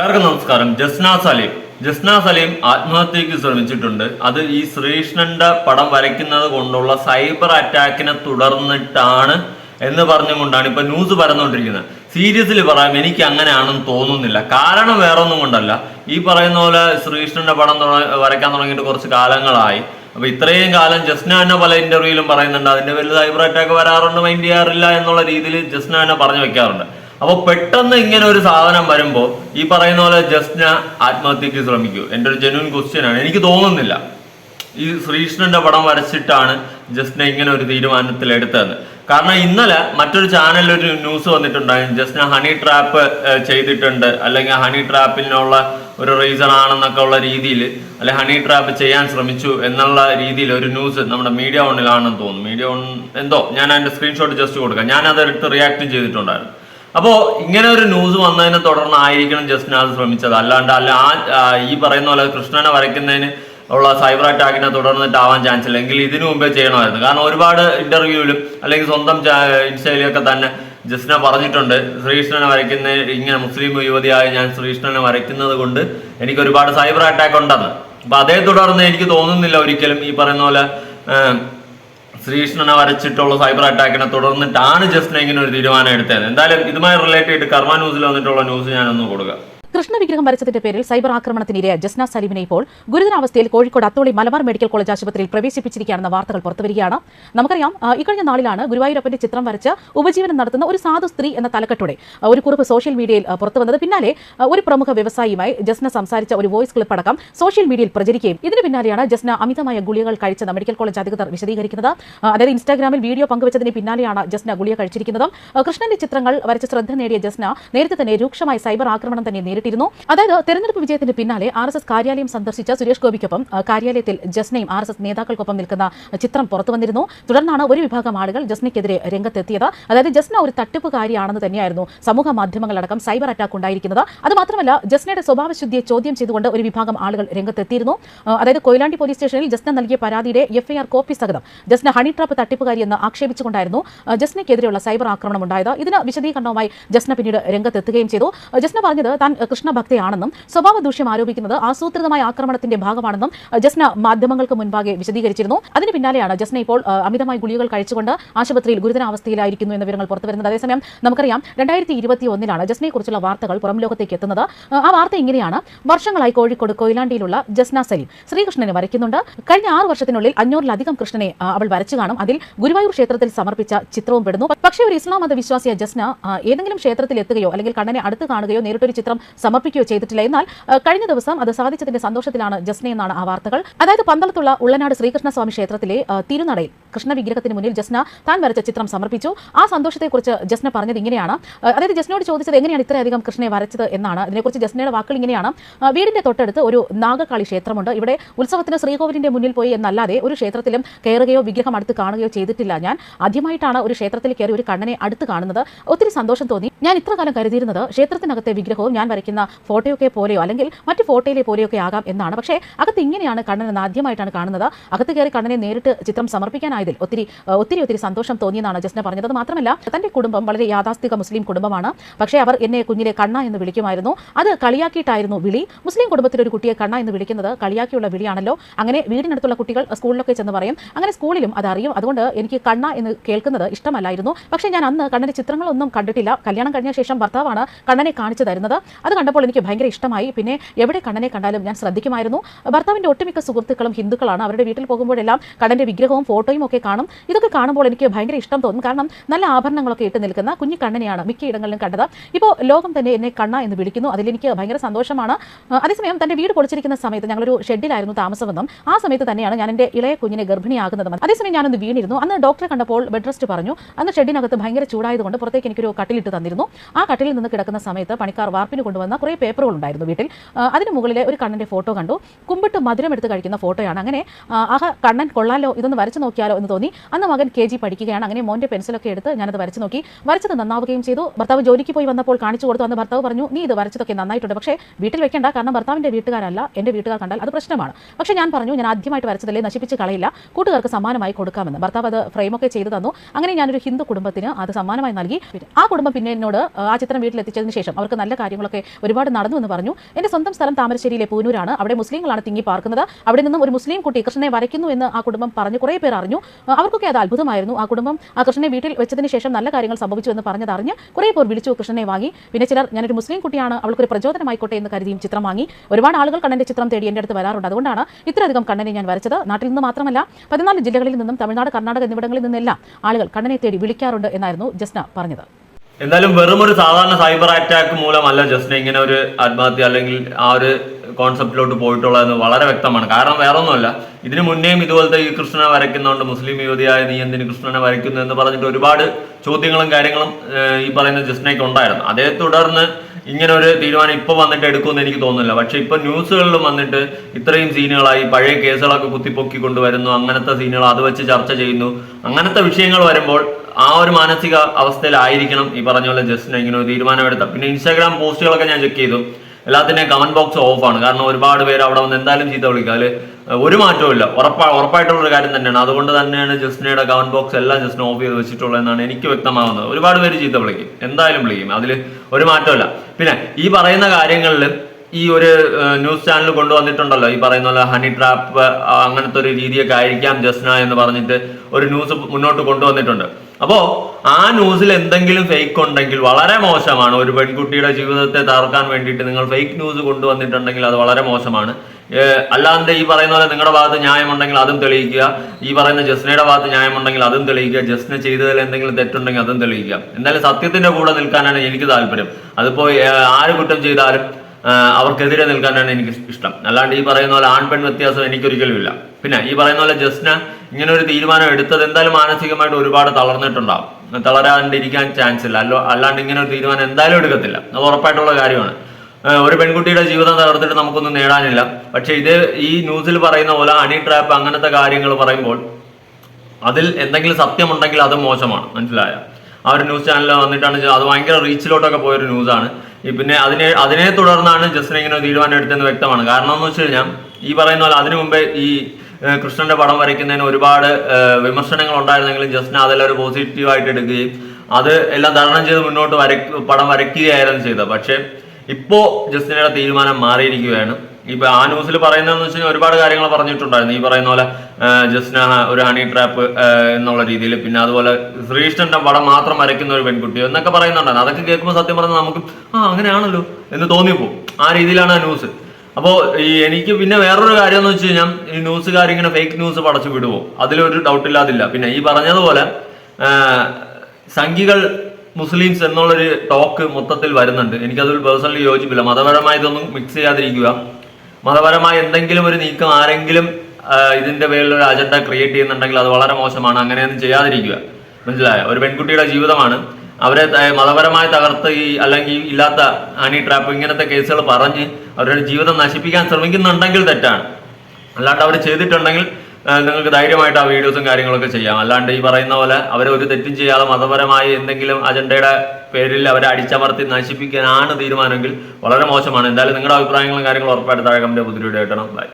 എല്ലാവർക്കും നമസ്കാരം. ജസ്ന സലീം. ജസ്ന സലീം ആത്മഹത്യക്ക് ശ്രമിച്ചിട്ടുണ്ട്. അത് ഈ ശ്രീകൃഷ്ണന്റെ പടം വരയ്ക്കുന്നത് കൊണ്ടുള്ള സൈബർ അറ്റാക്കിനെ തുടർന്നിട്ടാണ് എന്ന് പറഞ്ഞുകൊണ്ടാണ് ഇപ്പൊ ന്യൂസ് പരന്നുകൊണ്ടിരിക്കുന്നത്. സീരിയസിൽ പറയാം എനിക്ക് അങ്ങനെയാണെന്ന് തോന്നുന്നില്ല. കാരണം വേറെ ഒന്നും കൊണ്ടല്ല. ഈ പറയുന്ന പോലെ ശ്രീകൃഷ്ണന്റെ പടം വരയ്ക്കാൻ തുടങ്ങിയിട്ട് കുറച്ച് കാലങ്ങളായി. അപ്പൊ ഇത്രയും കാലം ജസ്ന തന്നെ പല ഇന്റർവ്യൂയിലും പറയുന്നുണ്ട്. അതിന്റെ പേരിൽ സൈബർ അറ്റാക്ക് വരാറുണ്ട് മൈൻഡ് ചെയ്യാറില്ല എന്നുള്ള രീതിയിൽ ജസ്ന തന്നെ പറഞ്ഞു വെക്കാറുണ്ട്. അപ്പൊ പെട്ടെന്ന് ഇങ്ങനെ ഒരു സാധനം വരുമ്പോ ഈ പറയുന്ന പോലെ ജസ്ന ആത്മഹത്യക്ക് ശ്രമിക്കൂ. എന്റെ ഒരു ജെന്യൂൻ ക്വസ്റ്റ്യൻ ആണ്. എനിക്ക് തോന്നുന്നില്ല. ഈ ശ്രീകൃഷ്ണന്റെ പടം വരച്ചിട്ടാണ് ജസ്ന ഇങ്ങനെ ഒരു തീരുമാനത്തിൽ എടുത്തതെന്ന്. കാരണം ഇന്നലെ മറ്റൊരു ചാനലിൽ ഒരു ന്യൂസ് വന്നിട്ടുണ്ടായിരുന്നു ജസ്ന ഹണി ട്രാപ്പ് ചെയ്തിട്ടുണ്ട്. അല്ലെങ്കിൽ ഹണി ട്രാപ്പിനുള്ള ഒരു റീസൺ ആണെന്നൊക്കെ ഉള്ള രീതിയിൽ അല്ലെ ഹണി ട്രാപ്പ് ചെയ്യാൻ ശ്രമിച്ചു എന്നുള്ള രീതിയിൽ ഒരു ന്യൂസ് നമ്മുടെ മീഡിയ ഓണിലാണെന്ന് തോന്നുന്നു. മീഡിയ ഓൺ എന്തോ? ഞാൻ അതിന്റെ സ്ക്രീൻഷോട്ട് ജസ്റ്റ് കൊടുക്കാം. ഞാൻ അതെടുത്ത് റിയാക്ട് ചെയ്തിട്ടുണ്ടായിരുന്നു. അപ്പോ ഇങ്ങനെ ഒരു ന്യൂസ് വന്നതിനെ തുടർന്നായിരിക്കണം ജസ്റ്റിന് അത് ശ്രമിച്ചത്. അല്ലാണ്ട് അല്ല ആ ഈ പറയുന്ന പോലെ കൃഷ്ണനെ വരയ്ക്കുന്നതിന് ഉള്ള സൈബർ അറ്റാക്കിനെ തുടർന്നിട്ടാവാൻ ചാൻസ് ഇല്ല. എങ്കിൽ ഇതിനു മുമ്പേ ചെയ്യണമായിരുന്നു. കാരണം ഒരുപാട് ഇന്റർവ്യൂവിലും അല്ലെങ്കിൽ സ്വന്തം ഇൻസ്റ്റയിലൊക്കെ തന്നെ ജസ്റ്റിന പറഞ്ഞിട്ടുണ്ട്. ശ്രീകൃഷ്ണനെ വരയ്ക്കുന്ന ഇങ്ങനെ മുസ്ലിം യുവതിയായ ഞാൻ ശ്രീകൃഷ്ണനെ വരയ്ക്കുന്നത് കൊണ്ട് എനിക്ക് ഒരുപാട് സൈബർ അറ്റാക്ക് ഉണ്ടെന്ന്. അപ്പൊ അതേ തുടർന്ന് എനിക്ക് തോന്നുന്നില്ല ഒരിക്കലും ഈ പറയുന്ന പോലെ ശ്രീകൃഷ്ണനെ വരച്ചിട്ടുള്ള സൈബർ അറ്റാക്കിനെ തുടർന്നിട്ടാണ് ജസ്റ്റിനെ ഇങ്ങനെ ഒരു തീരുമാനം എടുത്തത്. എന്തായാലും ഇതുമായി റിലേറ്റഡ് കർമ്മ ന്യൂസിൽ വന്നിട്ടുള്ള ന്യൂസ് ഞാനൊന്ന് കൊടുക്കാം. കൃഷ്ണ വിഗ്രഹം വരച്ചതിന്റെ പേരിൽ സൈബർ ആക്രമണത്തിന് ജസ്ന സലീമിനെ ഇപ്പോൾ ഗുരുതരാവസ്ഥയിൽ കോഴിക്കോട് അത്തോളി മലബാർ മെഡിക്കൽ കോളേജ് ആശുപത്രിയിൽ പ്രവേശിപ്പിച്ചിരിക്കുകയാണെന്ന വാർത്തകൾ പുറത്തുവരികയാണ്. നമുക്കറിയാം ഇക്കഴിഞ്ഞ നാളിലാണ് ഗുരുവായൂരപ്പന്റെ ചിത്രം വരച്ച് ഉപജീവനം നടത്തുന്ന ഒരു സാധു സ്ത്രീ എന്ന തലക്കെട്ടോടെ ഒരു കുറിപ്പ് സോഷ്യൽ മീഡിയയിൽ പുറത്തുവന്നത് പുറത്തു വന്നത്. പിന്നാലെ ഒരു പ്രമുഖ വ്യവസായിയുമായി ജസ്ന സംസാരിച്ച ഒരു വോയിസ് ക്ലിപ്പ് അടക്കം സോഷ്യൽ മീഡിയയിൽ പ്രചരിക്കുകയും ഇതിന് പിന്നാലെയാണ് ജസ്ന അമിതമായ ഗുളികകൾ കഴിച്ചെന്ന് മെഡിക്കൽ കോളേജ് അധികൃതർ വിശദീകരിക്കുന്നത്. അതായത് ഇൻസ്റ്റാഗ്രാമിൽ വീഡിയോ പങ്കുവച്ചതിന് പിന്നാലെയാണ് ജസ്ന ഗുളിക കഴിച്ചിരിക്കുന്നത്. കൃഷ്ണന്റെ ചിത്രങ്ങൾ വരച്ച് ശ്രദ്ധ നേടിയ ജസ്ന നേരത്തെ തന്നെ രൂക്ഷമായ സൈബർ ആക്രമണം തന്നെ നേരിട്ടിരുന്നു. അതായത് തെരഞ്ഞെടുപ്പ് വിജയത്തിന് പിന്നാലെ ആർ എസ് എസ് കാര്യാലയം സന്ദർശിച്ച സുരേഷ് ഗോപിക്കൊപ്പം കാര്യാലയത്തിൽ ജസ്നയും ആർ എസ് എസ് നേതാക്കൾക്കൊപ്പം നിൽക്കുന്ന ചിത്രം പുറത്തു വന്നിരുന്നു. തുടർന്നാണ് ഒരു വിഭാഗം ആളുകൾ ജസ്നയ്ക്കെതിരെ രംഗത്തെത്തിയത്. അതായത് ജസ്ന ഒരു തട്ടിപ്പുകാരിയാണെന്ന് തന്നെയായിരുന്നു സമൂഹ മാധ്യമങ്ങളടക്കം സൈബർ അറ്റാക്ക് ഉണ്ടായിരിക്കുന്നത്. അത് മാത്രമല്ല ജസ്നയുടെ സ്വഭാവശുദ്ധിയെ ചോദ്യം ചെയ്തുകൊണ്ട് ഒരു വിഭാഗം ആളുകൾ രംഗത്തെത്തിയിരുന്നു. അതായത് കൊയിലാണ്ടി പോലീസ് സ്റ്റേഷനിൽ ജസ്ന നൽകിയ പരാതിയുടെ എഫ്ഐആർ കോപ്പി സഹിതം ജസ്ന ഹണി ട്രാപ്പ് തട്ടിപ്പുകാരി എന്ന് ആക്ഷേപിച്ചുകൊണ്ടായിരുന്നു ജസ്നയ്ക്കെതിരെയുള്ള സൈബർ ആക്രമണം ഉണ്ടായത്. ഇതിന് വിശദീകരണവുമായി ജസ്ന പിന്നീട് രംഗത്തെത്തുകയും ചെയ്തു. ജസ്ന പറഞ്ഞത് താൻ കൃഷ്ണഭക്തയാണെന്നും സ്വഭാവ ദൂഷ്യം ആരോപിക്കുന്നത് ആസൂത്രിതമായ ആക്രമണത്തിന്റെ ഭാഗമാണെന്നും ജസ്ന മാധ്യമങ്ങൾക്ക് മുൻപാകെ വിശദീകരിച്ചിരുന്നു. അതിന് പിന്നാലെയാണ് ജസ്ന ഇപ്പോൾ അമിതമായ ഗുളികകൾ കഴിച്ചുകൊണ്ട് ആശുപത്രിയിൽ ഗുരുതരാവസ്ഥയിലായിരിക്കുന്നു എന്ന വിവരങ്ങൾ പുറത്തുവരുന്നത്. അതേസമയം നമുക്കറിയാം രണ്ടായിരത്തി ഇരുപത്തി ഒന്നിലാണ് ജസ്നയെക്കുറിച്ചുള്ള വാർത്തകൾ പുറം ലോകത്തേക്ക് എത്തുന്നത്. ആ, വാർത്ത ഇങ്ങനെയാണ്. വർഷങ്ങളായി കോഴിക്കോട് കൊയിലാണ്ടിയിലുള്ള ജസ്ന സലീം ശ്രീകൃഷ്ണനെ വരയ്ക്കുന്നുണ്ട്. കഴിഞ്ഞ ആറ് വർഷത്തിനുള്ളിൽ അഞ്ഞൂറിലധികം കൃഷ്ണനെ അവൾ വരച്ചു കാണും. അതിൽ ഗുരുവായൂർ ക്ഷേത്രത്തിൽ സമർപ്പിച്ച ചിത്രവും പെടുന്നു. പക്ഷേ ഒരു ഇസ്ലാം മത വിശ്വാസിയ ജസ്ന ഏതെങ്കിലും ക്ഷേത്രത്തിൽ എത്തുകയോ അല്ലെങ്കിൽ കണ്ണനെ അടുത്ത് കാണുകയോ നേരിട്ടൊരു ചിത്രം സമർപ്പിക്കുകയോ ചെയ്തിട്ടില്ല. എന്നാൽ കഴിഞ്ഞ ദിവസം അത് സാധിച്ചതിന്റെ സന്തോഷത്തിലാണ് ജസ്ന എന്നാണ് ആ വാർത്തകൾ. അതായത് പന്തളത്തുള്ള ഉള്ളനാട് ശ്രീകൃഷ്ണസ്വാമി ക്ഷേത്രത്തിലെ തിരുനടയിൽ കൃഷ്ണ വിഗ്രഹത്തിന് മുന്നിൽ ജസ്ന താൻ വരച്ച ചിത്രം സമർപ്പിച്ചു. ആ സന്തോഷത്തെക്കുറിച്ച് ജസ്ന പറഞ്ഞത് ഇങ്ങനെയാണ്. അതായത് ജസ്നയോട് ചോദിച്ചത് എങ്ങനെയാണ് ഇത്രയധികം കൃഷ്ണയെ വരച്ചത് എന്നാണ്. അതിനെക്കുറിച്ച് ജസ്നയുടെ വാക്കുകൾ ഇങ്ങനെയാണ്. വീടിന്റെ തൊട്ടടുത്ത് ഒരു നാഗകാളി ക്ഷേത്രമുണ്ട്. ഇവിടെ ഉത്സവത്തിന് ശ്രീകോവിലിന്റെ മുന്നിൽ പോയി എന്നല്ലാതെ ഒരു ക്ഷേത്രത്തിലും കയറുകയോ വിഗ്രഹം അടുത്ത് കാണുകയോ ചെയ്തിട്ടില്ല ഞാൻ. ആദ്യമായിട്ടാണ് ഒരു ക്ഷേത്രത്തിൽ കയറി ഒരു കണ്ണനെ അടുത്ത് കാണുന്നത്. ഒത്തിരി സന്തോഷം തോന്നി. ഞാൻ ഇത്ര കാലം കരുതിയിരുന്നത് ക്ഷേത്രത്തിനകത്തെ വിഗ്രഹവും ഞാൻ വരയ്ക്കുന്ന ഫോട്ടോയൊക്കെ പോലെയോ അല്ലെങ്കിൽ മറ്റു ഫോട്ടോയിലെ പോലെയൊക്കെ ആകാം എന്നാണ്. പക്ഷേ അകത്ത് ഇങ്ങനെയാണ് കണ്ണൻ ആദ്യമായിട്ടാണ് കാണുന്നത്. അകത്ത് കയറി കണ്ണനെ നേരിട്ട് ചിത്രം സമർപ്പിക്കാനായതിൽ ഒത്തിരി ഒത്തിരി ഒത്തിരി സന്തോഷം തോന്നിയെന്നാണ് ജസ്ന പറഞ്ഞത്. അത് മാത്രമല്ല തന്റെ കുടുംബം വളരെ യാഥാസ്ഥിക മുസ്ലിം കുടുംബമാണ്. പക്ഷേ അവർ എന്നെ കുഞ്ഞിനെ കണ്ണ എന്ന് വിളിക്കുമായിരുന്നു. അത് കളിയാക്കിയിട്ടായിരുന്നു വിളി. മുസ്ലിം കുടുംബത്തിലെ ഒരു കുട്ടിയെ കണ്ണ എന്ന് വിളിക്കുന്നത് കളിയാക്കിയുള്ള വിളിയാണല്ലോ. അങ്ങനെ വീടിനടുത്തുള്ള കുട്ടികൾ സ്കൂളിലൊക്കെ ചെന്ന് പറയും അങ്ങനെ സ്കൂളിലും അതറിയും. അതുകൊണ്ട് എനിക്ക് കണ്ണ എന്ന് കേൾക്കുന്നത് ഇഷ്ടമല്ലായിരുന്നു. പക്ഷേ ഞാൻ അന്ന് കണ്ണന്റെ ചിത്രങ്ങളൊന്നും കണ്ടിട്ടില്ല. കല്യാണം കഴിഞ്ഞ ശേഷം ഭർത്താവാണ് കണ്ണനെ കാണിച്ചു തരുന്നത്. അത് കണ്ടപ്പോൾ എനിക്ക് ഭയങ്കര ഇഷ്ടമായി. പിന്നെ എവിടെ കണ്ണനെ കണ്ടാലും ഞാൻ ശ്രദ്ധിക്കുമായിരുന്നു. ഭർത്താവിന്റെ ഒട്ടുമിക്ക സുഹൃത്തുക്കളും ഹിന്ദുക്കളാണ്. അവരുടെ വീട്ടിൽ പോകുമ്പോഴെല്ലാം കണ്ണന്റെ വിഗ്രഹവും ഫോട്ടോയും ഒക്കെ കാണും. ഇതൊക്കെ കാണുമ്പോൾ എനിക്ക് ഭയങ്കര ഇഷ്ടം തോന്നും. കാരണം നല്ല ആഭരണങ്ങളൊക്കെ ഇട്ട് നിൽക്കുന്ന കുഞ്ഞു കണ്ണനെയാണ് മിക്ക ഇടങ്ങളിലും കണ്ടത്. ഇപ്പോൾ ലോകം തന്നെ എന്നെ കണ്ണ എന്ന് വിളിക്കുന്നു. അതിലെനിക്ക് ഭയങ്കര സന്തോഷമാണ്. അതേസമയം തന്റെ വീട് പൊളിച്ചിരിക്കുന്ന സമയത്ത് ഞങ്ങളൊരു ഷെഡിലായിരുന്നു താമസമെന്നും ആ സമയത്ത് തന്നെയാണ് ഞാൻ എന്റെ ഇളയ കുഞ്ഞിനെ ഗർഭിണിയാകുന്നത് അതേസമയം ഞാനൊന്ന് വീണിരുന്നു. അന്ന് ഡോക്ടറെ കണ്ടപ്പോൾ ബെഡ് റെസ്റ്റ് പറഞ്ഞു. അന്ന് ഷെഡിനകത്ത് ഭയങ്കര ചൂടായതുകൊണ്ട് പുറത്തേക്ക് എനിക്കൊരു കട്ടിലിട്ട് തന്നിരുന്നു. ആ കട്ടിലിൽ നിന്ന് കിടക്കുന്ന സമയത്ത് പണിക്കാർ വാർപ്പിന് കൊണ്ടുവന്ന കുറേ പേപ്പറുകൾ ഉണ്ടായിരുന്നു വീട്ടിൽ. അതിന് മുകളിലെ ഒരു കണ്ണന്റെ ഫോട്ടോ കണ്ടു. കുമ്പിട്ട് മധുരം എടുത്ത് കഴിക്കുന്ന ഫോട്ടോയാണ്. അങ്ങനെ ആ, കണ്ണൻ കൊള്ളാലോ ഇതൊന്ന് വരച്ചു നോക്കിയാലോ എന്ന് തോന്നി. അന്ന് മകൻ കെ ജി പഠിക്കുകയാണ്. അങ്ങനെ മോന്റെ പെൻസിലൊക്കെ എടുത്ത് ഞാനത് വരച്ചു നോക്കി. വരച്ചത് നന്നാവുകയും ചെയ്തു. ഭർത്താവ് ജോലിക്ക് പോയി വന്നപ്പോൾ കാണിച്ചു കൊടുത്തു. അന്ന് ഭർത്താവ് പറഞ്ഞു നീ ഇത് വരച്ചതൊക്കെ നന്നായിട്ടുണ്ട്. പക്ഷേ വീട്ടിൽ വെക്കേണ്ട. കാരണം ഭർത്താവിന്റെ വീട്ടുകാരല്ല. എന്റെ വീട്ടുകാർ കണ്ടാൽ അത് പ്രശ്നമാണ്. പക്ഷേ ഞാൻ പറഞ്ഞു ഞാൻ ആദ്യമായിട്ട് വരച്ചതല്ലേ? നശിപ്പിച്ച് കളയില്ല. കൂട്ടുകാർക്ക് സമ്മാനമായി കൊടുക്കാമെന്ന്. ഭർത്താവ് അത് ഫ്രെയിമൊക്കെ ചെയ്തു തന്നു. അങ്ങനെ ഞാനൊരു ഹിന്ദു കുടുംബത്തിന് അത് സമ്മാനമായി നൽകി. ആ കുടുംബം പിന്നെ എന്നോട് ആ ചിത്രം വീട്ടിലെത്തിച്ചതിന് ശേഷം അവർക്ക് നല്ല കാര്യങ്ങളൊക്കെ ഒരുപാട് നടന്നു എന്ന് പറഞ്ഞു. എന്റെ സ്വന്തം സ്ഥലം താമരശ്ശേരിയിലെ പൂനൂരാണ്. അവിടെ മുസ്ലിങ്ങളാണ് തിങ്ങി പാർക്കുന്നത്. അവിടെ നിന്നും ഒരു മുസ്ലിം കുട്ടി കൃഷ്ണനെ വരയ്ക്കുന്നു എന്ന് ആ കുടുംബം പറഞ്ഞു. കുറേ പേർ അറിഞ്ഞു. അവർക്കൊക്കെ അത് അത്ഭുതമായിരുന്നു. ആ കുടുംബം ആ കൃഷ്ണനെ വീട്ടിൽ വെച്ചതിന് ശേഷം നല്ല കാര്യങ്ങൾ സംഭവിച്ചു എന്ന് പറഞ്ഞതറിഞ്ഞ് കുറേ പേർ വിളിച്ചു കൃഷ്ണനെ വാങ്ങി. പിന്നെ ചിലർ ഞാനൊരു മുസ്ലിം കുട്ടിയാണ്. അവൾക്കൊരു പ്രചോദനമായിക്കോട്ടെ എന്ന് കരുതിയും ചിത്രം വാങ്ങി. ഒരുപാട് ആളുകൾ കണ്ണന്റെ ചിത്രം തേടി എന്റെ അടുത്ത് വരാറുണ്ട്. അതുകൊണ്ടാണ് ഇത്രയധികം കണ്ണനെ ഞാൻ വരച്ചത്. നാട്ടിൽ നിന്ന് മാത്രമല്ല പതിനാല് ജില്ലകളിൽ നിന്നും തമിഴ്നാട് കർണാടക എന്നിവിടങ്ങളിൽ നിന്നെല്ലാം ആളുകൾ കണ്ണനെ തേടി വിളിക്കാറുണ്ട് എന്നായിരുന്നു ജസ്ന പറഞ്ഞത്. എന്തായാലും വെറും ഒരു സാധാരണ സൈബർ അറ്റാക്ക് മൂലമല്ല ജസ്റ്റ് ഇങ്ങനെ ഒരു ആത്മഹത്യ അല്ലെങ്കിൽ ആ ഒരു കോൺസെപ്റ്റിലോട്ട് പോയിട്ടുള്ളതെന്ന് വളരെ വ്യക്തമാണ്. കാരണം വേറെ ഒന്നുമല്ല ഇതിനു മുന്നേയും ഇതുപോലത്തെ ഈ കൃഷ്ണനെ വരയ്ക്കുന്നുണ്ട് മുസ്ലിം യുവതിയായ നീ എന്തിന് കൃഷ്ണനെ വരയ്ക്കുന്നു എന്ന് പറഞ്ഞിട്ട് ഒരുപാട് ചോദ്യങ്ങളും കാര്യങ്ങളും ഈ പറയുന്ന ജസ്റ്റിനേക്ക് ഉണ്ടായിരുന്നു. അതേ തുടർന്ന് ഇങ്ങനെ ഒരു തീരുമാനം ഇപ്പൊ വന്നിട്ട് എടുക്കുമെന്ന് എനിക്ക് തോന്നുന്നില്ല. പക്ഷെ ഇപ്പൊ ന്യൂസുകളിലും വന്നിട്ട് ഇത്രയും സീനുകളായി പഴയ കേസുകളൊക്കെ കുത്തിപ്പൊക്കി കൊണ്ടുവരുന്നു അങ്ങനത്തെ സീനുകൾ അത് വെച്ച് ചർച്ച ചെയ്യുന്നു അങ്ങനത്തെ വിഷയങ്ങൾ വരുമ്പോൾ ആ ഒരു മാനസിക അവസ്ഥയിലായിരിക്കണം ഈ പറഞ്ഞ പോലെ ജസ്റ്റിന് ഇങ്ങനെ ഒരു തീരുമാനമെടുത്ത പിന്നെ ഇൻസ്റ്റാഗ്രാം പോസ്റ്റുകളൊക്കെ ഞാൻ ചെക്ക് ചെയ്തു. എല്ലാത്തിന്റെയും കമന്റ് ബോക്സ് ഓഫ് ആണ്. കാരണം ഒരുപാട് പേര് അവിടെ വന്ന് എന്തായാലും ചീത്ത വിളിക്കുക അതിൽ ഒരു മാറ്റവും ഇല്ല. ഉറപ്പാ ഉറപ്പായിട്ടുള്ള ഒരു കാര്യം തന്നെയാണ്. അതുകൊണ്ട് തന്നെയാണ് ജസ്റ്റിനയുടെ കമന്റ് ബോക്സ് എല്ലാം ജസ്റ്റിന് ഓഫ് ചെയ്ത് വെച്ചിട്ടുള്ളതെന്നാണ് എനിക്ക് വ്യക്തമാകുന്നത് ഒരുപാട് പേര് ചീത്ത വിളിക്കും. എന്തായാലും വിളിക്കും. അതിൽ ഒരു മാറ്റമില്ല പിന്നെ ഈ പറയുന്ന കാര്യങ്ങളിൽ ഈ ഒരു ന്യൂസ് ചാനൽ കൊണ്ടുവന്നിട്ടുണ്ടല്ലോ. ഈ പറയുന്ന പോലെ ഹണി ട്രാപ്പ് അങ്ങനത്തെ ഒരു രീതിയൊക്കെ ആയിരിക്കാം ജസ്ന എന്ന് പറഞ്ഞിട്ട് ഒരു ന്യൂസ് മുന്നോട്ട് കൊണ്ടുവന്നിട്ടുണ്ട്. അപ്പോ ആ ന്യൂസിൽ എന്തെങ്കിലും ഫേക്ക് ഉണ്ടെങ്കിൽ വളരെ മോശമാണ്. ഒരു പെൺകുട്ടിയുടെ ജീവിതത്തെ തകർക്കാൻ വേണ്ടിയിട്ട് നിങ്ങൾ ഫേക്ക് ന്യൂസ് കൊണ്ടുവന്നിട്ടുണ്ടെങ്കിൽ അത് വളരെ മോശമാണ്. അല്ലാതെ ഈ പറയുന്ന പോലെ നിങ്ങളുടെ ഭാഗത്ത് ന്യായമുണ്ടെങ്കിൽ അതും തെളിയിക്കുക. ഈ പറയുന്ന ജസ്നയുടെ ഭാഗത്ത് ന്യായമുണ്ടെങ്കിൽ അതും തെളിയിക്കുക. ജസ്ന ചെയ്തതിൽ എന്തെങ്കിലും തെറ്റുണ്ടെങ്കിൽ അതും തെളിയിക്കുക. എന്തായാലും സത്യത്തിന്റെ കൂടെ നിൽക്കാനാണ് എനിക്ക് താല്പര്യം. അതിപ്പോ ആര് കുറ്റം ചെയ്താലും അവർക്കെതിരെ നിൽക്കാനാണ് എനിക്ക് ഇഷ്ടം. അല്ലാണ്ട് ഈ പറയുന്ന പോലെ ആൺ പെൺ വ്യത്യാസം എനിക്കൊരിക്കലും ഇല്ല. പിന്നെ ഈ പറയുന്ന പോലെ ജസ്ന ഇങ്ങനെ ഒരു തീരുമാനം എടുത്തത് എന്തായാലും മാനസികമായിട്ട് ഒരുപാട് തളർന്നിട്ടുണ്ടാവും. തളരാണ്ടിരിക്കാൻ ചാൻസ് ഇല്ല. അല്ലോ അല്ലാണ്ട് ഇങ്ങനെ ഒരു തീരുമാനം എന്തായാലും എടുക്കത്തില്ല. അത് ഉറപ്പായിട്ടുള്ള കാര്യമാണ്. ഒരു പെൺകുട്ടിയുടെ ജീവിതം തകർത്തിട്ട് നമുക്കൊന്നും നേടാനില്ല. പക്ഷെ ഇത് ഈ ന്യൂസിൽ പറയുന്ന പോലെ അണി ട്രാപ്പ് അങ്ങനത്തെ കാര്യങ്ങൾ പറയുമ്പോൾ അതിൽ എന്തെങ്കിലും സത്യമുണ്ടെങ്കിൽ അത് മോശമാണ്. മനസ്സിലായ? ആ ഒരു ന്യൂസ് ചാനലിൽ വന്നിട്ടാണ് അത് ഭയങ്കര റീച്ചിലോട്ടൊക്കെ പോയൊരു ന്യൂസാണ്. പിന്നെ അതിനെ അതിനെ തുടർന്നാണ് ജസ്റ്റിന് ഇങ്ങനെ തീരുമാനം എടുത്തതെന്ന് വ്യക്തമാണ്. കാരണം എന്ന് വെച്ച് കഴിഞ്ഞാൽ ഈ പറയുന്ന പോലെ അതിനു മുമ്പേ ഈ കൃഷ്ണന്റെ പടം വരയ്ക്കുന്നതിന് ഒരുപാട് വിമർശനങ്ങൾ ഉണ്ടായിരുന്നെങ്കിലും ജസ്റ്റിന് അതെല്ലാം ഒരു പോസിറ്റീവായിട്ട് എടുക്കുകയും അത് എല്ലാം തരണം ചെയ്ത് മുന്നോട്ട് വര പടം വരയ്ക്കുകയായിരുന്നു ചെയ്തത്. പക്ഷേ ഇപ്പോ ജസ്റ്റിനയുടെ തീരുമാനം മാറിയിരിക്കുകയാണ്. ഇപ്പൊ ആ ന്യൂസിൽ പറയുന്നതെന്ന് വെച്ച് കഴിഞ്ഞാൽ ഒരുപാട് കാര്യങ്ങൾ പറഞ്ഞിട്ടുണ്ടായിരുന്നു. ഈ പറയുന്ന പോലെ ജസ്ന ഒരു ഹണി ട്രാപ്പ് എന്നുള്ള രീതിയിൽ പിന്നെ അതുപോലെ ശ്രീകൃഷ്ണന്റെ പടം മാത്രം വരയ്ക്കുന്ന ഒരു പെൺകുട്ടി എന്നൊക്കെ പറയുന്നുണ്ടായിരുന്നു. അതൊക്കെ കേൾക്കുമ്പോൾ സത്യം പറഞ്ഞാൽ നമുക്ക് ആ അങ്ങനെയാണല്ലോ എന്ന് തോന്നിപ്പോ ആ രീതിയിലാണ് ആ ന്യൂസ്. അപ്പോൾ ഈ എനിക്ക് പിന്നെ വേറൊരു കാര്യം എന്ന് വെച്ച് കഴിഞ്ഞാൽ ഈ ന്യൂസുകാർ ഇങ്ങനെ ഫേക്ക് ന്യൂസ് പടച്ചു വിടുവോ? അതിലൊരു ഡൗട്ട് ഇല്ലാതില്ല. പിന്നെ ഈ പറഞ്ഞതുപോലെ സംഘികൾ മുസ്ലിംസ് എന്നുള്ളൊരു ടോക്ക് മൊത്തത്തിൽ വരുന്നുണ്ട്. എനിക്കതിൽ പേഴ്സണലി യോജിപ്പില്ല. മതപരമായി ഇതൊന്നും മിക്സ് ചെയ്യാതിരിക്കുക. മതപരമായ എന്തെങ്കിലും ഒരു നീക്കം ആരെങ്കിലും ഇതിന്റെ പേരിൽ ഒരു അജണ്ട ക്രിയേറ്റ് ചെയ്യുന്നുണ്ടെങ്കിൽ അത് വളരെ മോശമാണ്. അങ്ങനെയൊന്നും ചെയ്യാതിരിക്കുക. മനസ്സിലായോ? ഒരു പെൺകുട്ടിയുടെ ജീവിതമാണ്. അവരെ മതപരമായി തകർത്ത് ഈ അല്ലെങ്കിൽ ഇല്ലാത്ത ഹണി ട്രാപ്പ് ഇങ്ങനത്തെ കേസുകൾ പറഞ്ഞ് അവരുടെ ജീവിതം നശിപ്പിക്കാൻ ശ്രമിക്കുന്നുണ്ടെങ്കിൽ തെറ്റാണ്. അല്ലാണ്ട് അവർ ചെയ്തിട്ടുണ്ടെങ്കിൽ നിങ്ങൾക്ക് ധൈര്യമായിട്ട് ആ വീഡിയോസും കാര്യങ്ങളൊക്കെ ചെയ്യാം. അല്ലാണ്ട് ഈ പറയുന്ന പോലെ അവരെ ഒരു തെറ്റും ചെയ്യാതെ മതപരമായ എന്തെങ്കിലും അജണ്ടയുടെ പേരിൽ അവരെ അടിച്ചമർത്തി നശിപ്പിക്കാനാണ് തീരുമാനമെങ്കിൽ വളരെ മോശമാണ്. എന്തായാലും നിങ്ങളുടെ അഭിപ്രായങ്ങളും കാര്യങ്ങളും ഉറപ്പായിട്ട് താഴെ കമ്പനി പുതിരിയുടെ കിട്ടണം ബൈ